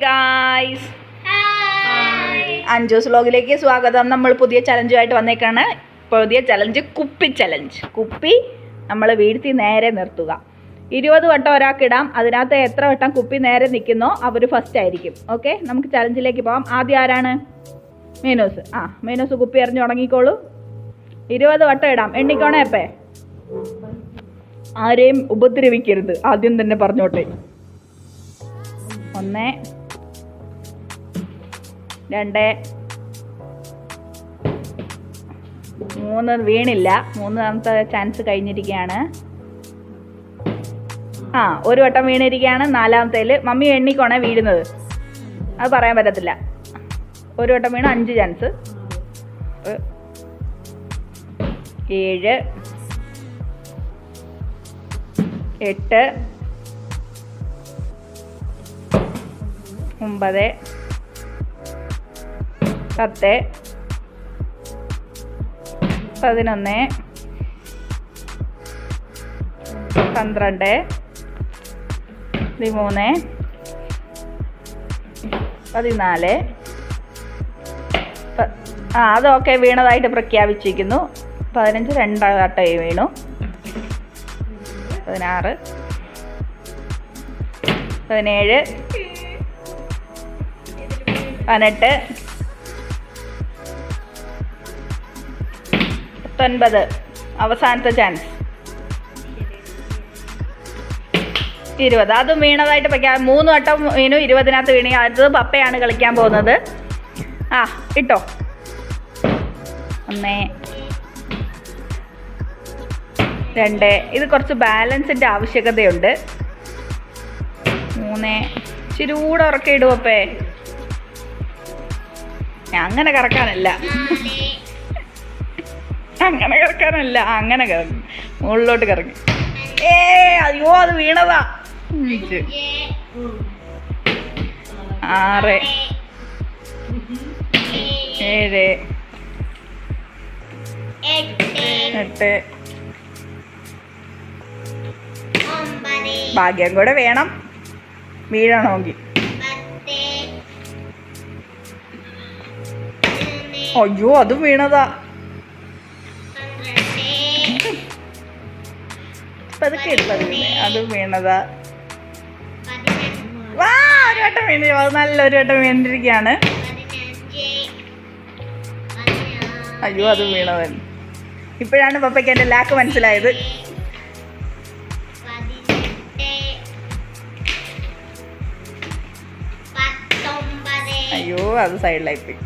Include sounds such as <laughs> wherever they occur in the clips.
Guys ബ്ലോഗിലേക്ക് വ്ലോഗിലേക്ക് സ്വാഗതം. നമ്മൾ പുതിയ ചലഞ്ചുമായിട്ട് വന്നേക്കാണ്. പുതിയ ചലഞ്ച് കുപ്പി ചലഞ്ച് കുപ്പി നമ്മൾ വീഴ്ത്തി നേരെ നിർത്തുക. ഇരുപത് വട്ടം ഒരാൾക്കിടാം അതിനകത്ത് എത്ര വട്ടം കുപ്പി നേരെ നിൽക്കുന്നോ അവർ ഫസ്റ്റ് ആയിരിക്കും. ഓക്കെ നമുക്ക് ചലഞ്ചിലേക്ക് പോകാം ആദ്യം ആരാണ്? മീനൂസ്. ആ മീനൂസ് കുപ്പി എറിഞ്ഞു തുടങ്ങിക്കോളൂ ഇരുപത് വട്ടം ഇടാം. എണ്ണിക്കോണേ അപ്പേ? ആരെയും ഉപദ്രവിക്കരുത്. ആദ്യം തന്നെ പറഞ്ഞോട്ടെ. ഒന്ന് രണ്ട് മൂന്ന് വീണില്ല. മൂന്നാമത്തെ ചാൻസ് കഴിഞ്ഞിരിക്കുകയാണ്. ആ ഒരു വട്ടം വീണിരിക്കുകയാണ്. നാലാമത്തേൽ മമ്മി എണ്ണിക്കോണേ വീഴുന്നത്. അത് പറയാൻ പറ്റത്തില്ല. ഒരു വട്ടം വീണ് അഞ്ച് ചാൻസ് ഏഴ് എട്ട് ഒമ്പത് പത്ത് പതിനൊന്ന് പന്ത്രണ്ട് പതിമൂന്ന് പതിനാല് ആ അതൊക്കെ വീണതായിട്ട് പ്രഖ്യാപിച്ചിരിക്കുന്നു. പതിനഞ്ച് രണ്ടാട്ടയും വീണു. പതിനാറ്. പതിനേഴ്. പതിനെട്ട്. പത്തൊൻപത്. അവസാനത്തെ ചാൻസ് ഇരുപത്. അതും വീണതായിട്ട് പ്രഖ്യാ മൂന്ന് വട്ടം വീണു ഇരുപതിനകത്ത് വീണി. അടുത്തത് പപ്പയാണ് കളിക്കാൻ പോകുന്നത്. ആ ഇട്ടോ. ഒന്ന് രണ്ട്. ഇത് കുറച്ച് ബാലൻസിന്റെ ആവശ്യകതയുണ്ട്. മൂന്ന്. ചിരൂടെ ഉറക്കം ഇടുവപ്പേ അങ്ങനെ കറക്കാനല്ല. അങ്ങനെ കിടക്കാനല്ല അങ്ങനെ കിടക്കും മുകളിലോട്ട് കറങ്ങി. ഏ അയ്യോ അത് വീണതാ. ആറ്. ഏഴ്. എട്ട്. ഭാഗ്യം കൂടെ വേണം. വീഴണമെങ്കിൽ അയ്യോ അതും വീണതാ. പതുക്കെ വീണേ അതും വീണതാ. വാ ഒരു വട്ടം വീണു. അത് നല്ല ഒരു വട്ടം വീണിരിക്കുകയാണ്. അയ്യോ അതും വീണവൻ ഇപ്പോഴാണ് പപ്പയ്ക്ക് എന്റെ ലാക്ക് മനസ്സിലായത്. അയ്യോ അത് സൈഡിലായി പോയി.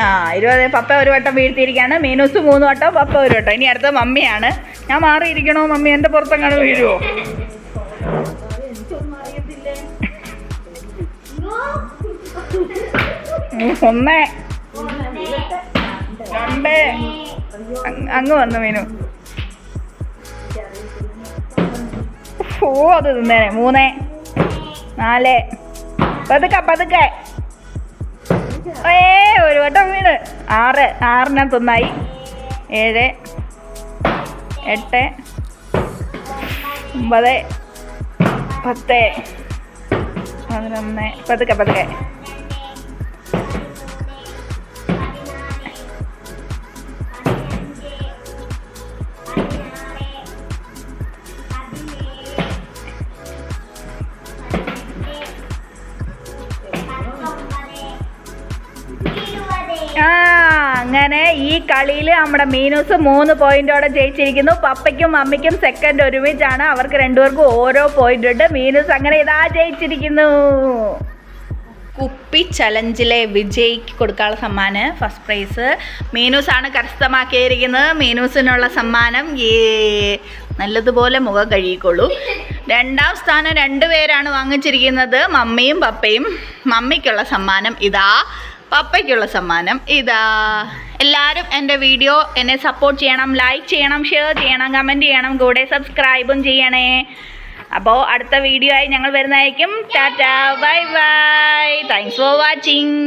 ആ ഇരുപത്. പപ്പ ഒരു വട്ടം വീഴ്ത്തിയിരിക്കുകയാണ്. മീനൂസ് മൂന്ന് വട്ടം പപ്പ ഒരു വട്ടം. ഇനി അടുത്ത മമ്മിയാണ്. ഞാൻ മാറിയിരിക്കണോ മമ്മി? എന്റെ പുറത്തെങ്ങാണ് വീഴുവോ? <laughs> ഒന്ന്. രണ്ട്. അങ്- അങ്ങ് വന്നു മീനു. ഓ അത് തിന്നേനെ. മൂന്ന്. നാല്. പതുക്കെ പതുക്കെ. ഏ ഒരു വട്ടം വീണ്. ആറ് ആറിനാ തൊന്നായി. ഏഴ് എട്ട് ഒമ്പത് പത്ത് പതിനൊന്ന്. പതുക്കെ പതുക്കെ. അങ്ങനെ ഈ കളിയിൽ നമ്മുടെ മീനൂസ് മൂന്ന് പോയിന്റോടെ ജയിച്ചിരിക്കുന്നു. പപ്പയ്ക്കും അമ്മയ്ക്കും സെക്കൻഡ് ഒരുമിച്ചാണ് അവർക്ക് രണ്ടുപേർക്കും ഓരോ പോയിന്റ് ഉണ്ട്. മീനൂസ് അങ്ങനെ ഇതാ ജയിച്ചിരിക്കുന്നു. കുപ്പി ചലഞ്ചിലെ വിജയിക്ക് കൊടുക്കാനുള്ള സമ്മാനം ഫസ്റ്റ് പ്രൈസ് മീനൂസാണ് കരസ്ഥമാക്കിയിരിക്കുന്നത്. മീനൂസിനുള്ള സമ്മാനം ഏ നല്ലതുപോലെ മുഖം കഴുകിക്കൊള്ളൂ രണ്ടാം സ്ഥാനം രണ്ടുപേരാണ് വാങ്ങിച്ചിരിക്കുന്നത്. മമ്മിയും പപ്പയും. മമ്മിക്കുള്ള സമ്മാനം ഇതാ. പപ്പയ്ക്കുള്ള സമ്മാനം ഇതാ. എല്ലാവരും എന്റെ വീഡിയോ എന്നെ സപ്പോർട്ട് ചെയ്യണം ലൈക്ക് ചെയ്യണം ഷെയർ ചെയ്യണം കമന്റ് ചെയ്യണം കൂടെ സബ്സ്ക്രൈബും ചെയ്യണേ. അപ്പോൾ അടുത്ത വീഡിയോ ആയി ഞങ്ങൾ വരുന്നതായിരിക്കും. Tata bye bye thanks for watching